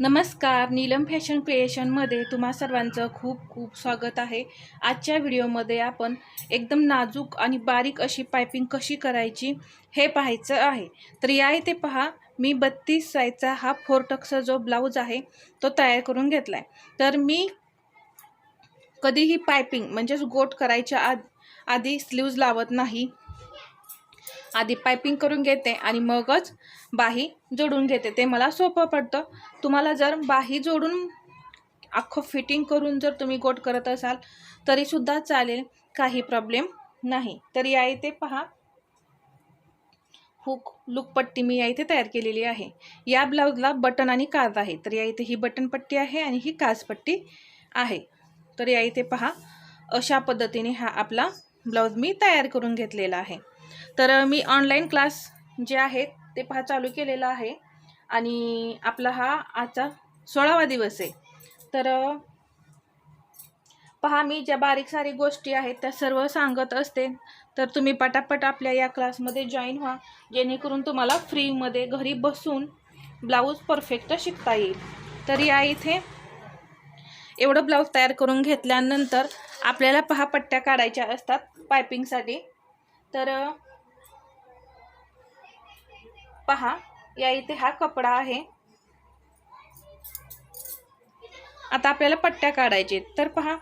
नमस्कार नीलम फॅशन क्रिएशनमध्ये तुम्हा सर्वांचं खूप खूप स्वागत आहे. आजच्या व्हिडिओमध्ये आपण एकदम नाजूक आणि बारीक अशी पायपिंग कशी करायची हे पाहायचं आहे. तर या इथे पहा मी बत्तीस साईजचा हा फोरटक्सचा जो ब्लाऊज आहे तो तयार करून घेतला आहे तर मी कधीही पायपिंग म्हणजेच गोट करायच्या आद आधी स्लीव्ज लावत नाही. आधी पायपिंग करून घेते आणि मगच बाही जोडून घेते. ते मला सोपं पडतं. तुम्हाला जर बाही जोडून अख्खं फिटिंग करून जर तुम्ही गोट करत असाल तरीसुद्धा चालेल. काही प्रॉब्लेम नाही. तर या इथे पहा. हुक लुकपट्टी मी या इथे तयार केलेली आहे. या ब्लाऊजला बटन आणि काज आहे. तर या इथे ही बटन पट्टी आहे आणि ही काजपट्टी आहे. तर या इथे पहा. अशा पद्धतीने हा आपला ब्लाऊज मी तयार करून घेतलेला आहे. तर मी ऑनलाईन क्लास जे आहेत ते पहा चालू केलेला आहे. आणि आपला हा आजचा सोळावा दिवस आहे. तर पहा मी ज्या बारीक सारीक गोष्टी आहेत त्या सर्व सांगत असते. तर तुम्ही पटापट आपल्या या क्लासमध्ये जॉईन व्हा. जेणेकरून तुम्हाला फ्रीमध्ये घरी बसून ब्लाऊज परफेक्ट शिकता येईल. तर या इथे एवढं ब्लाऊज तयार करून घेतल्यानंतर आपल्याला पहा पट्ट्या काढायच्या असतात पायपिंगसाठी तर पहा या इथे हा कपडा आहे. आता आपल्याला पट्ट्या काढायचे तर पहा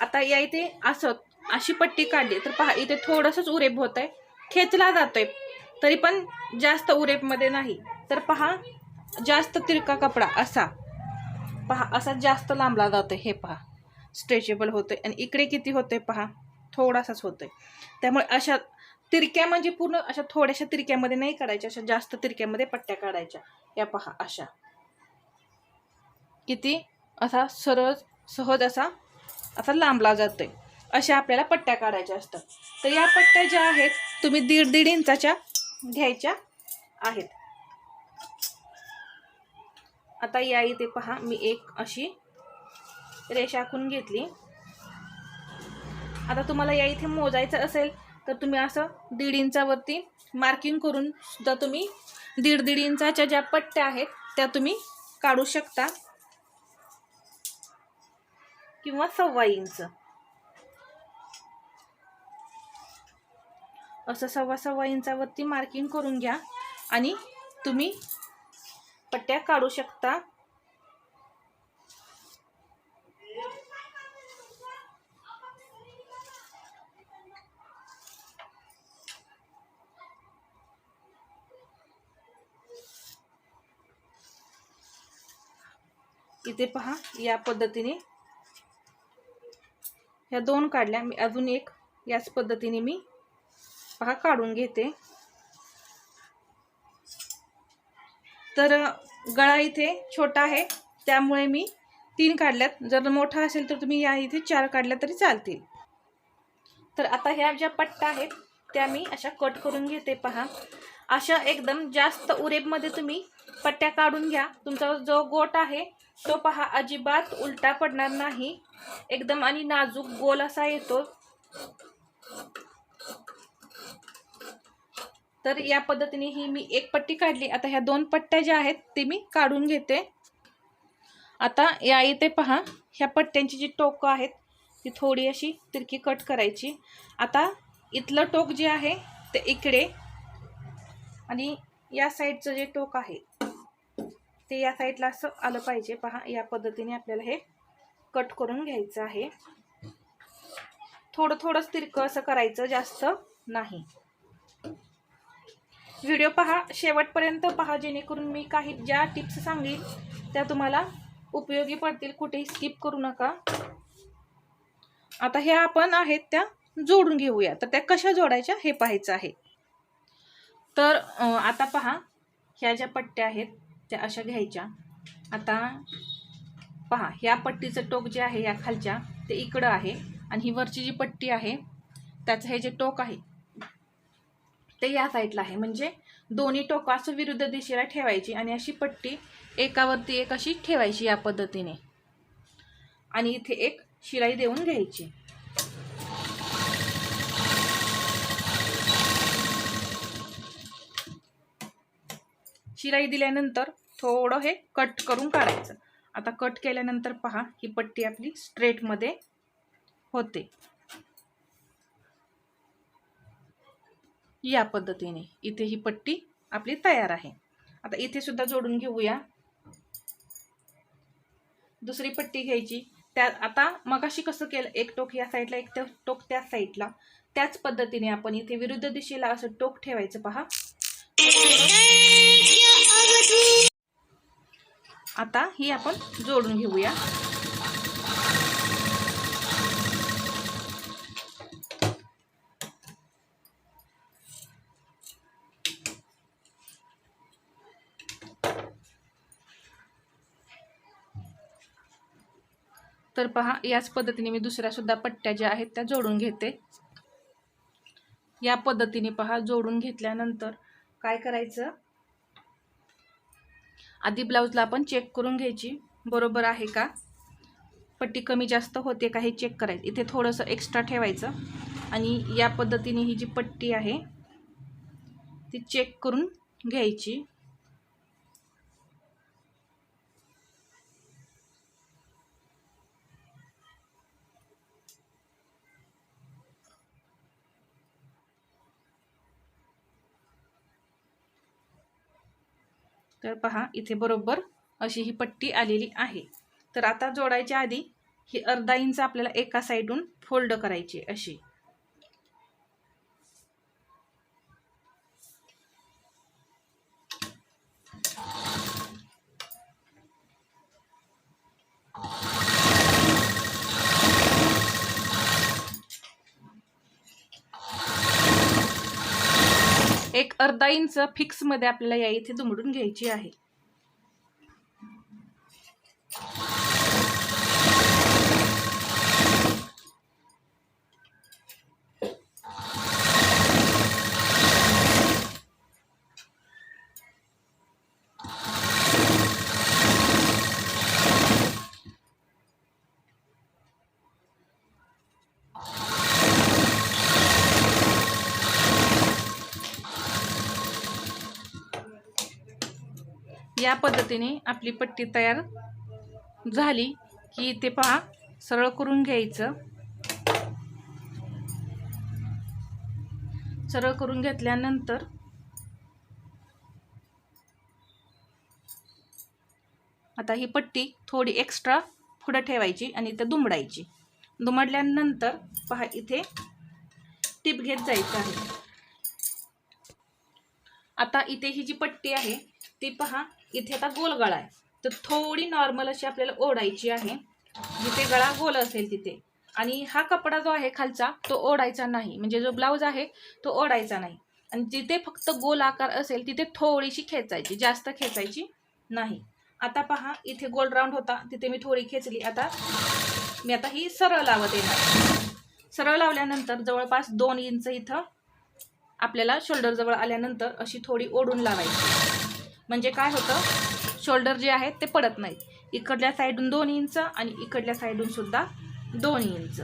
आता या इथे असं अशी पट्टी काढली. तर पहा इथे थोडंसंच उरेप होत आहे खेचला जातोय. तरी पण जास्त उरेपमध्ये नाही. तर पहा जास्त तिरका कपडा असा. पहा असा जास्त लांबला जातोय. हे पहा स्ट्रेचेबल होतोय. आणि इकडे किती होतोय पहा थोडासाच होतोय. त्यामुळे अशा तिरक्या म्हणजे पूर्ण अशा थोड्याशा तिरक्यामध्ये नाही काढायच्या अशा जास्त तिरक्यामध्ये पट्ट्या काढायच्या. या पहा अशा. किती? असा सरळ सहज असा असा लांबला जातोय. अशा आपल्याला पट्ट्या काढायच्या असतात. तर या पट्ट्या ज्या आहेत तुम्ही दीड दीड इंचाच्या घ्यायच्या आहेत. आता या इथे पहा मी एक अशी रेषा आखून घेतली. आता तुम्हाला या इथे मोजायचं असेल तर तुम्ही असं दीड इंचावरती मार्किंग करून सुद्धा तुम्ही दीड दीड इंचाच्या ज्या पट्ट्या आहेत त्या तुम्ही काढू शकता. किंवा सव्वा इंच. असं सव्वा सव्वा इंचावरती मार्किंग करून घ्या आणि तुम्ही पट्ट्या काढू शकता. इथे पहा या पद्धतीने. ह्या दोन काढल्या मी अजून एक याच पद्धतीने मी पहा काढून घेते. तर गळा इथे छोटा आहे त्यामुळे मी तीन काढल्यात. जर मोठा असेल तर तुम्ही या इथे चार काढल्या तरी चालतील. तर आता ह्या ज्या पट्ट्या आहेत त्या मी अशा कट करून घेते पहा. अशा एकदम जास्त उरेबमध्ये तुम्ही पट्ट्या काढून घ्या. तुमचा जो गोट आहे तो पहा अजिबात उलटा पडणार नाही. एकदम आणि नाजूक गोल असा येतो. तर या पद्धतीने ही मी एक पट्टी काढली. आता ह्या दोन पट्ट्या ज्या आहेत ते मी काढून घेते. आता या इथे पहा ह्या पट्ट्यांची जी टोकं आहेत ती थोडी अशी तिरकी कट करायची. आता इथलं टोक जे आहे ते इकडे आणि या साईडचं जे टोक आहे ते या साईडला असं आलं पाहिजे. पहा या पद्धतीने आपल्याला हे कट करून घ्यायचं आहे. थोडं थोडंच तिरकं असं करायचं जास्त नाही. व्हिडिओ पहा शेवटपर्यंत पहा जेणेकरून मी काही ज्या टिप्स सांगेल त्या तुम्हाला उपयोगी पडतील. कुठेही स्किप करू नका. आता ह्या आपण आहेत त्या जोडून घेऊया. तर त्या कशा जोडायच्या हे पाहायचं आहे. तर आता पहा ह्या ज्या पट्ट्या आहेत त्या अशा घ्यायच्या. आता पहा ह्या पट्टीचं टोक जे आहे या खालच्या ते इकडं आहे आणि ही वरची जी पट्टी आहे त्याचं हे जे टोक आहे ते या साईडला आहे. म्हणजे दोन्ही टोकं असं विरुद्ध दिशेला ठेवायची आणि अशी पट्टी एकावरती एक अशी ठेवायची या पद्धतीने. आणि इथे एक शिलाई देऊन घ्यायची. शिलाई दिल्यानंतर थोडं हे कट करून काढायचं. आता कट केल्यानंतर पहा ही पट्टी आपली स्ट्रेटमध्ये होते. या पद्धतीने इथे ही पट्टी आपली तयार आहे. आता इथे सुद्धा जोडून घेऊया. दुसरी पट्टी घ्यायची. त्या आता मगाशी कसं केलं एक टोक या साईडला एक टोक त्या साईडला त्याच पद्धतीने आपण इथे विरुद्ध दिशेला असं टोक ठेवायचं पहा. आता ही आपण जोडून घेऊया. तर पहा याच पद्धतीने मी दुसऱ्या सुद्धा पट्ट्या ज्या आहेत त्या जोडून घेते. या पद्धतीने पहा जोडून घेतल्यानंतर काय करायचं? आधी ब्लाऊजला आपण चेक करून घ्यायची. बरोबर आहे का? पट्टी कमी जास्त होते का हे चेक करायचं. इथे थोडंसं एक्स्ट्रा ठेवायचं. आणि या पद्धतीने ही जी पट्टी आहे ती चेक करून घ्यायची. तर पहा इथे बरोबर अशी ही पट्टी आलेली आहे. तर आता जोडायच्या आधी ही अर्धा इंच आपल्याला एका साईडून फोल्ड करायची अशी. एक अर्धा इंच फिक्समध्ये आपल्याला या इथे दुमडून घ्यायची आहे. या पद्धतीने आपली पट्टी तयार झाली की ते पहा सरळ करून घ्यायचं. सरळ करून घेतल्यानंतर आता ही पट्टी थोडी एक्स्ट्रा पुढं ठेवायची आणि इथं दुमडायची. दुमडल्यानंतर पहा इथे टिप घेत जायचं आहे. आता इथे ही जी पट्टी आहे ती पहा इथे आता गोल गळा आहे. तर थोडी नॉर्मल अशी आपल्याला ओढायची आहे. जिथे गळा गोल असेल तिथे. आणि हा कपडा जो आहे खालचा तो ओढायचा नाही. म्हणजे जो ब्लाऊज आहे तो ओढायचा नाही. आणि जिथे फक्त गोल आकार असेल तिथे थोडीशी खेचायची. जास्त खेचायची नाही. आता पहा इथे गोल राऊंड होता. तिथे मी थोडी खेचली. आता मी आता ही सरळ लावत येणार. सरळ लावल्यानंतर जवळपास दोन इंच इथं आपल्याला शोल्डर जवळ आल्यानंतर अशी थोडी ओढून लावायची. म्हणजे काय होतं? शोल्डर जे आहेत ते पडत नाहीत. इकडल्या साईडून दोन इंच आणि इकडल्या साईडून सुद्धा दोन इंच.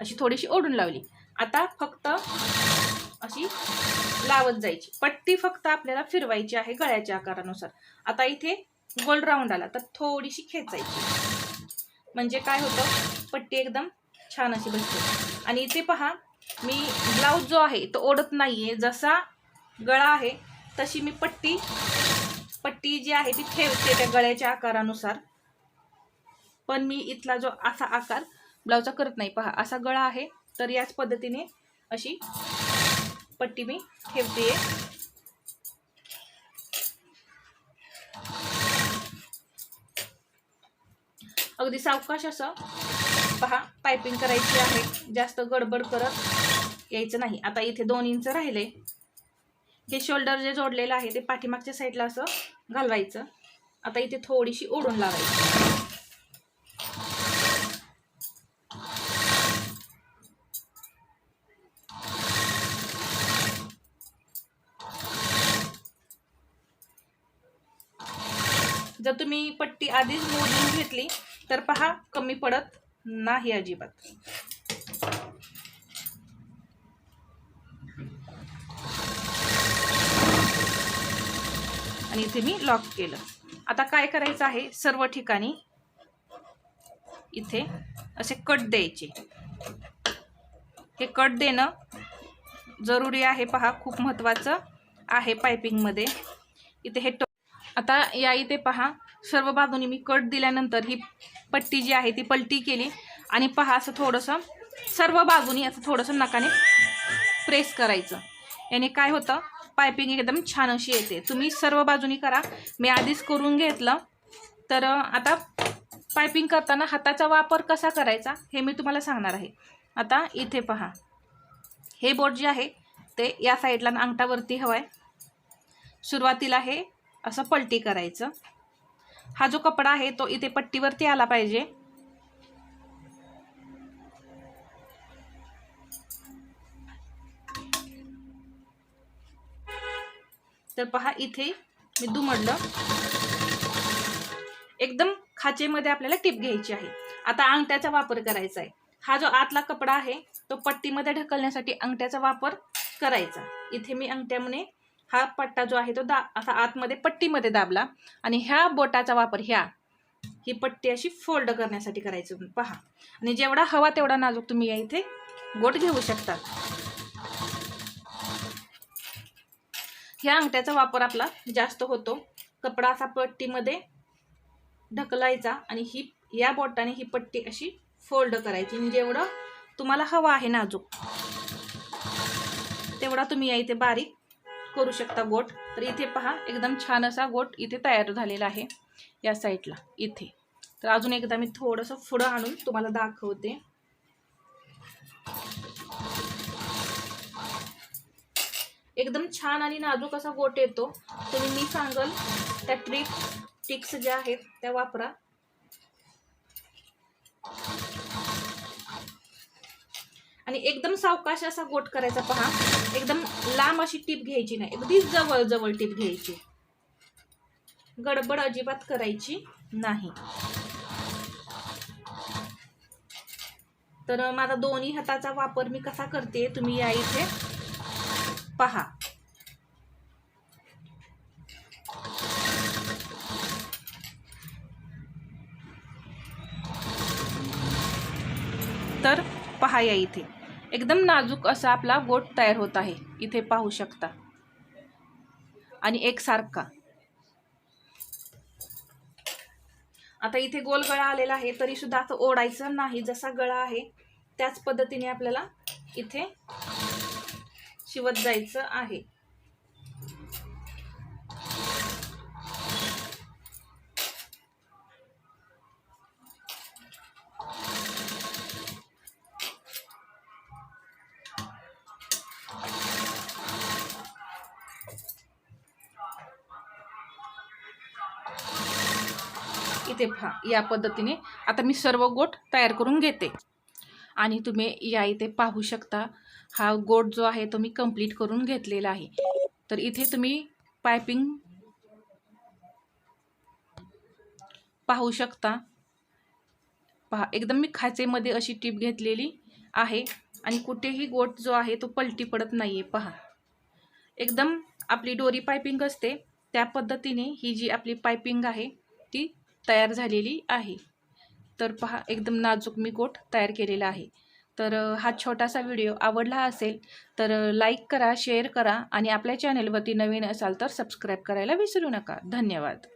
अशी थोडीशी ओढून लावली. आता फक्त अशी लावत जायची. पट्टी फक्त आपल्याला फिरवायची आहे गळ्याच्या आकारानुसार. आता इथे गोल राऊंड आला तर थोडीशी खेचायची. म्हणजे काय होतं? पट्टी एकदम छान अशी बसते. आणि इथे पहा मी ब्लाऊज जो आहे तो ओढत नाहीये. जसा गळा आहे तशी मी पट्टी पट्टी जी आहे ती ठेवते त्या गळ्याच्या आकारानुसार. पण मी इथला जो असा आकार ब्लाऊजचा करत नाही. पहा असा गळा आहे तर याच पद्धतीने अशी पट्टी मी ठेवते अगदी सावकाश असं पहा पायपिंग करायची आहे. जास्त गडबड करत यायचं नाही. आता इथे दोन इंच राहिले. हे शोल्डर जे जोडलेलं आहे ते पाठीमागच्या साईडला असं घालवायचं. आता इथे थोडीशी ओढून लावायची. जर तुम्ही पट्टी आधीच मोजून घेतली तर पहा कमी पडत नाही अजिबात. आणि इथे मी लॉक केलं. आता काय करायचं आहे? सर्व ठिकाणी इथे असे कट द्यायचे. हे कट देणं जरुरी आहे पहा खूप महत्त्वाचं आहे पायपिंगमध्ये इथे हे आता या इथे पहा सर्व बाजूनी मी कट दिल्यानंतर ही पट्टी जी आहे ती पलटी केली. आणि पहा असं थोडंसं सर्व बाजूनी असं थोडंसं नकाने प्रेस करायचं. याने काय होतं? पायपिंग एकदम छान अशी येते. तुम्ही सर्व बाजूनी करा. मी आधीच करून घेतलं. तर आता पायपिंग करताना हाताचा वापर कसा करायचा हे मी तुम्हाला सांगणार आहे. आता इथे पहा. हे बोट जे आहे ते या साईडला अंगठावरती हवं आहे सुरुवातीला हे असं पलटी करायचं. हा जो कपडा आहे तो इथे पट्टीवरती आला पाहिजे. तर पहा इथे मी दुमडलं. एकदम खाचेमध्ये आपल्याला टिप घ्यायची आहे. आता अंगठ्याचा वापर करायचा आहे. हा जो आतला कपडा आहे तो पट्टीमध्ये ढकलण्यासाठी अंगठ्याचा वापर करायचा. इथे मी अंगठ्यामुळे हा पट्टा जो आहे तो दा असा आतमध्ये पट्टीमध्ये दाबला. आणि ह्या बोटाचा वापर ह्या ही पट्टी अशी फोल्ड करण्यासाठी करायचं. पहा. आणि जेवढा हवा तेवढा नाजूक तुम्ही या इथे गोट घेऊ शकता. ह्या अंगठ्याचा वापर आपला जास्त होतो. कपडा असा पट्टीमध्ये ढकलायचा आणि ही या बोटाने ही पट्टी अशी फोल्ड करायची. जेवढं तुम्हाला हवा आहे नाजूक तेवढा तुम्ही या इथे बारीक करू शकता गोट. तर इथे पहा एकदम छान असा गोट इथे तयार झालेला आहे या साईडला इथे. तर अजून एकदा मी थोडंसं पुढं आणून तुम्हाला दाखवते. एकदम छान आणि नाजूक असा गोट येतो. तुम्ही मी सांगल त्या ट्रिक टिक्स ज्या आहेत त्या वापरा. आणि एकदम सावकाश असा गोट करायचा पहा. एकदम लांब अशी टीप घ्यायची नाही. अगदी जवळ जवळ टीप घ्यायची. गडबड अजिबात करायची नाही. तर माझा दोन्ही हाताचा वापर मी कसा करते तुम्ही या इथे. पहा. तर पहा या इथे. एकदम नाजूक असा आपला गोट तयार होत आहे. इथे पाहू शकता. आणि एकसारखा. आता इथे गोल गळा आलेला आहे तरी सुद्धा असं ओढायचं नाही. जसा गळा आहे त्याच पद्धतीने आपल्याला इथे शिवत जायचं आहे. इथे पहा या पद्धतीने आता मी सर्व गोट तयार करून घेते. आणि तुम्ही या इथे पाहू शकता हा गोट जो आहे तो मी कंप्लीट करून घेतलेला आहे. तर इथे तुम्ही पायपिंग पाहू शकता. पहा एकदम मी खाचेमध्ये अशी टीप घेतलेली आहे आणि कुठेही गोट जो आहे तो पलटी पडत नाही आहे पहा. एकदम आपली डोरी पायपिंग असते त्या पद्धतीने ही जी आपली पायपिंग आहे ती तयार झालेली आहे. तर पहा एकदम नाजूक मी गोट तयार केलेला आहे. तर हा छोटासा व्हिडिओ आवडला असेल तर लाईक करा शेअर करा आणि आपल्या चॅनेलवरती नवीन असाल तर सबस्क्राईब करायला विसरू नका. धन्यवाद.